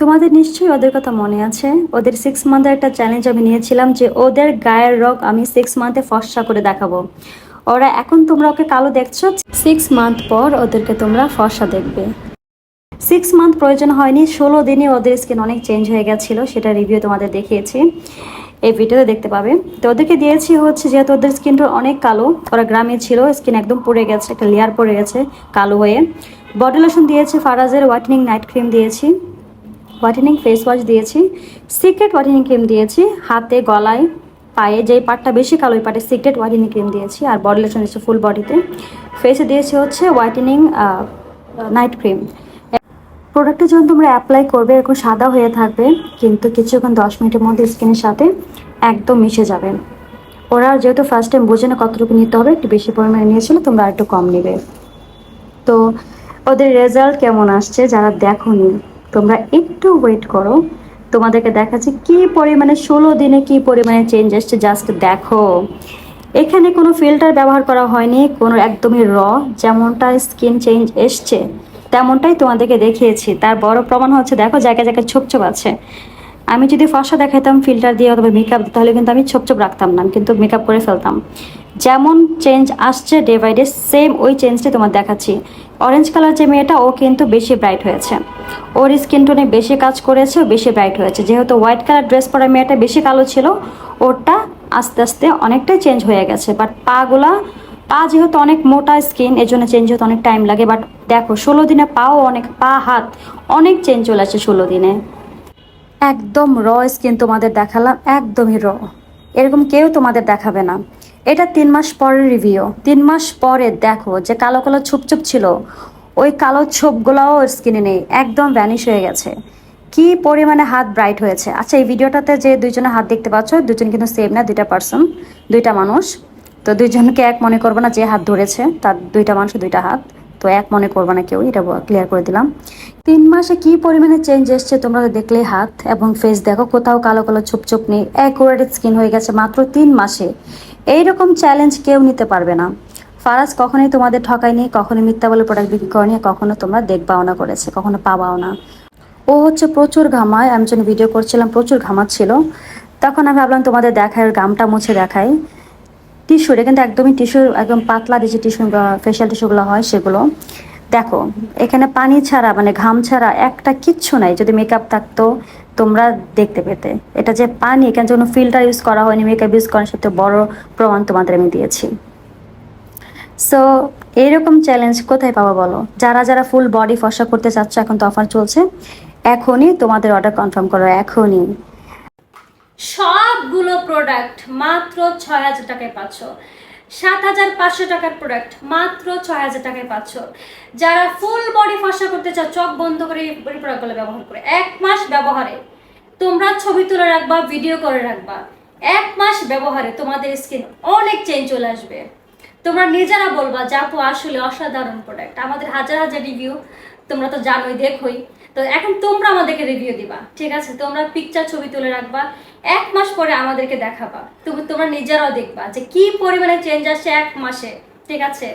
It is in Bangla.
তোমাদের নিশ্চয়ই ওদের কথা মনে আছে। ওদের সিক্স মান্থের একটা চ্যালেঞ্জ আমি নিয়েছিলাম যে ওদের গায়ের রগ আমি সিক্স মান্থে ফর্সা করে দেখাবো। ওরা এখন তোমরা ওকে কালো দেখছ সিক্স মান্থ পর ওদেরকে তোমরা ফর্সা দেখবে। সিক্স মান্থ প্রয়োজন হয়নি, ষোলো দিনে ওদের স্কিন অনেক চেঞ্জ হয়ে গেছিল, সেটা রিভিউ তোমাদের দেখিয়েছি। এই ভিডিওতে দেখতে পাবে। তো ওদেরকে দিয়েছি হচ্ছে যেহেতু ওদের স্কিনটা অনেক কালো, ওরা গ্রামে ছিল স্কিন একদম পড়ে গেছে, একটা লেয়ার পড়ে গেছে কালো হয়ে। বডি লোশন দিয়েছি ফারাজের হোয়াইটেনিং নাইট ক্রিম দিয়েছি। হোয়াইটেনিং ফেস ওয়াশ দিয়েছি। সিক্রেট হোয়াইটেনিং ক্রিম দিয়েছি। হাতে, গলায়, পায়ে, যেই পার্টটা বেশি কালো, ওই পার্টে সিক্রেট হোয়াইটেনিং ক্রিম দিয়েছি। আর বডি লোশন দিয়েছি ফুল বডিতে ফেসে দিয়েছি হচ্ছে হোয়াইটেনিং নাইট ক্রিম প্রোডাক্টটা যখন তোমরা অ্যাপ্লাই করবে, এরকম সাদা হয়ে থাকবে, কিন্তু কিছুক্ষণ, দশ মিনিটের মধ্যে স্কিনের সাথে একদম মিশে যাবে। ওরা যেহেতু ফার্স্ট টাইম বোঝে না কতটুকু নিতে হবে, একটু বেশি পরিমাণে নিয়েছিল, তোমরা একটু কম নেবে। তো, ওদের রেজাল্ট কেমন আসছে, যারা দেখোনি তোমরা একটু ওয়েট করো। তোমাদেরকে দেখাচ্ছি কি পরিমাণে ষোলো দিনে কি পরিমাণে চেঞ্জ এসছে জাস্ট দেখো। এখানে কোনো ফিল্টার ব্যবহার করা হয়নি, কোনো একদমই র যেমনটা স্কিন চেঞ্জ এসছে, তেমনটাই তোমাদেরকে দেখিয়েছি। তার বড় প্রমাণ হচ্ছে, দেখো জায়গায় জায়গায় ছোপ ছোপ আছে। আমি যদি ফসা দেখাতাম ফিল্টার দিয়ে অথবা মেকআপ তাহলে কিন্তু আমি ছোপ ছোপ রাখতাম না, কিন্তু মেকআপ করে ফেলতাম। যেমন চেঞ্জ আসছে ডে বাই ডে সেম ওই চেঞ্জটাই তোমার দেখাচ্ছি। অরেঞ্জ কালার যে মেয়েটা, ও কিন্তু বেশি ব্রাইট হয়েছে। ওর স্কিন টোনে বেশি কাজ করেছে, ও বেশি ব্রাইট হয়েছে। যেহেতু হোয়াইট কালার ড্রেস পরা মেয়েটা বেশি কালো ছিল, ওরটা আস্তে আস্তে অনেকটাই চেঞ্জ হয়ে গেছে। বাট পাগুলা, পা যেহেতু অনেক মোটা স্কিন এর জন্য চেঞ্জ হতে অনেক টাইম লাগে। বাট দেখো, ষোলো দিনে পাও অনেক, পা, হাত অনেক চেঞ্জ চলে আসছে ষোলো দিনে। একদম র স্কিন তোমাদের দেখালাম, একদমই র এরকম কেউ তোমাদের দেখাবে না। এটা তিন মাস পরের রিভিউ তিন মাস পরে দেখো যে কালো কালো ছুপছুপ ছিল। ওই কালো ছোপগুলোও ওর স্কিনে নেই, একদম ভ্যানিশ হয়ে গেছে। কি পরিমাণে হাত ব্রাইট হয়েছে। আচ্ছা এই ভিডিওটাতে যে দুইজনের হাত দেখতে পাচ্ছ, দুজন কিন্তু সেম না, দুইটা পার্সন দুইটা মানুষ। তো দুইজনকে এক মনে করব না যে হাত ধরেছে, তার দুইটা মানুষ দুইটা হাত। তো এক মনে করব না কেউ, এটা ক্লিয়ার করে দিলাম। তিন মাসে কি পরিমাণে চেঞ্জ এসছে তোমরা দেখলে হাত এবং ফেস দেখো কোথাও কালো কালো ছোপ ছোপ নেই অ্যাকুরেট স্কিন হয়ে গেছে মাত্র তিন মাসে। এইরকম চ্যালেঞ্জ কেউ নিতে পারবে না। ফারাজ কখনোই তোমাদের ঠকায়নি কখনো মিথ্যা বলে প্রোডাক্ট বিক্রি করেনি, কখনো তোমরা দেখবাও না করেছে, কখনো পাবাও না। ও হচ্ছে প্রচুর ঘামায়, আমি যখন ভিডিও করছিলাম প্রচুর ঘামাচ্ছিল। তখন আমি ভাবলাম তোমাদের দেখায়, ওর গামটা মুছে দেখাই টিস্যু, এটা কিন্তু একদমই টিস্যু, একদম পাতলা যে টিস্যু ফেশিয়াল টিস্যুগুলো হয় সেগুলো। দেখো, এখানে পানি ছাড়া মানে ঘাম ছাড়া একটা কিচ্ছু নাই, যদি মেকআপ থাকতো তোমরা দেখতে পেতে। এটা যে পানি, এখানে কোনো ফিল্টার ইউজ করা হয়নি মেকআপ ইউজ করার সাথে বড় প্রমাণ তোমাদের আমি দিয়েছি। সো এইরকম চ্যালেঞ্জ কোথায় পাবো বলো? যারা যারা ফুল বডি ফসা করতে চাচ্ছ, এখন তো অফার চলছে, এখনই তোমাদের অর্ডার কনফার্ম করো, এখনই। সবগুলো প্রোডাক্ট মাত্র ছয় হাজার টাকায় পাচ্ছ। সাত হাজার পাঁচশো টাকার প্রোডাক্ট মাত্র ছয় হাজার টাকায় পাচ্ছ। যারা ফুল বডি ফসা করতে চাও, চোখ বন্ধ করে এই প্রোডাক্টগুলো ব্যবহার করে। এক মাস ব্যবহারে তোমরা ছবি তুলে রাখবা ভিডিও করে রাখবা। এক মাস ব্যবহারে তোমাদের স্কিন অনেক চেঞ্জ চলে আসবে। তোমরা নিজেরা বলবা যে আপু, আসলে অসাধারণ প্রোডাক্ট আমাদের হাজার হাজার রিভিউ তোমরা তো জানোই, দেখোই। তো এখন তোমরা আমাদেরকে রিভিউ দিবা, ঠিক আছে? তোমরা পিকচার ছবি তুলে রাখবা, এক মাস পরে আমাদেরকে দেখাবা। তুমি তোমরা নিজেরাও দেখবা যে কি পরিমাণে চেঞ্জ আসছে এক মাসে, ঠিক আছে?